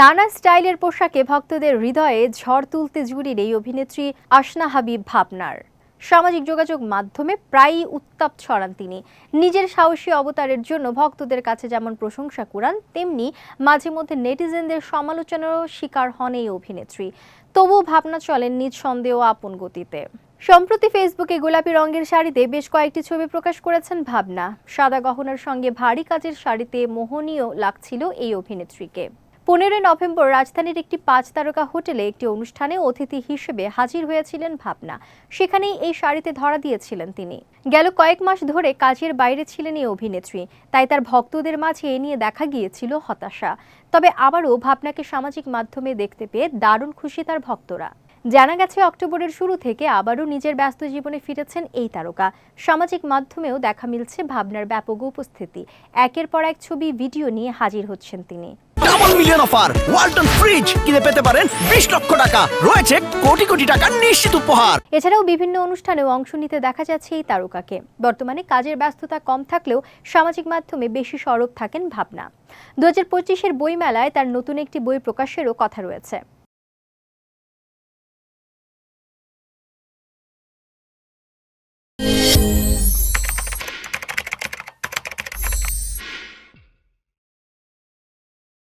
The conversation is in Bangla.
নানা স্টাইলের পোশাকে ভক্তদের হৃদয়ে ঝড় তুলতে জুড়ির এই অভিনেত্রী আসনা হাবিব ভাবনার। সামাজিক যোগাযোগ মাধ্যমে প্রায়ই উত্তাপ ছড়ান তিনি। নিজের সাহসী অবতারের জন্য ভক্তদের কাছে যেমন প্রশংসা কুড়ান, তেমনি মাঝে মধ্যে নেটিজেনদের সমালোচনারও শিকার হন এই অভিনেত্রী। তবুও ভাবনা চলেন নিজ সন্দেহ আপন গতিতে। সম্প্রতি ফেসবুকে গোলাপি রঙের শাড়িতে বেশ কয়েকটি ছবি প্রকাশ করেছেন ভাবনা। সাদা গহনার সঙ্গে ভারী কাজের শাড়িতে মোহনীয় লাগছিল এই অভিনেত্রীকে। পনেরোই নভেম্বর রাজধানীর একটি পাঁচ তারকা হোটেলে একটি অনুষ্ঠানে অতিথি হিসেবে হাজির হয়েছিলেন ভাবনা। সেখানেই এই শাড়িতে ধরা দিয়েছিলেন তিনি। গেল কয়েক মাস ধরে কাজের বাইরে ছিলেন এই অভিনেত্রী। তাই তার ভক্তদের মাঝে এ নিয়ে দেখা গিয়েছিল হতাশা। তবে আবারও ভাবনাকে সামাজিক মাধ্যমে দেখতে পেয়ে দারুণ খুশি তার ভক্তরা। জানা গেছে, অক্টোবরের শুরু থেকে আবারও নিজের ব্যস্ত জীবনে ফিরেছেন এই তারকা। সামাজিক মাধ্যমেও দেখা মিলছে ভাবনার ব্যাপক উপস্থিতি। একের পর এক ছবি, ভিডিও নিয়ে হাজির হচ্ছেন তিনি। মিলিয়ন অফার ওয়ালটন ফ্রিজ কিনে পেতে পারেন বিশ লক্ষ টাকা। রয়েছে কোটি কোটি টাকার নিশ্চিত উপহার। এছাড়াও বিভিন্ন অনুষ্ঠানেও অংশ নিতে দেখা যাচ্ছে এই তারকাকে। বর্তমানে কাজের ব্যস্ততা কম থাকলেও সামাজিক মাধ্যমে বেশি সরব থাকেন ভাবনা। দু হাজার পঁচিশের বইমেলায় তার নতুন একটি বই প্রকাশেরও কথা রয়েছে।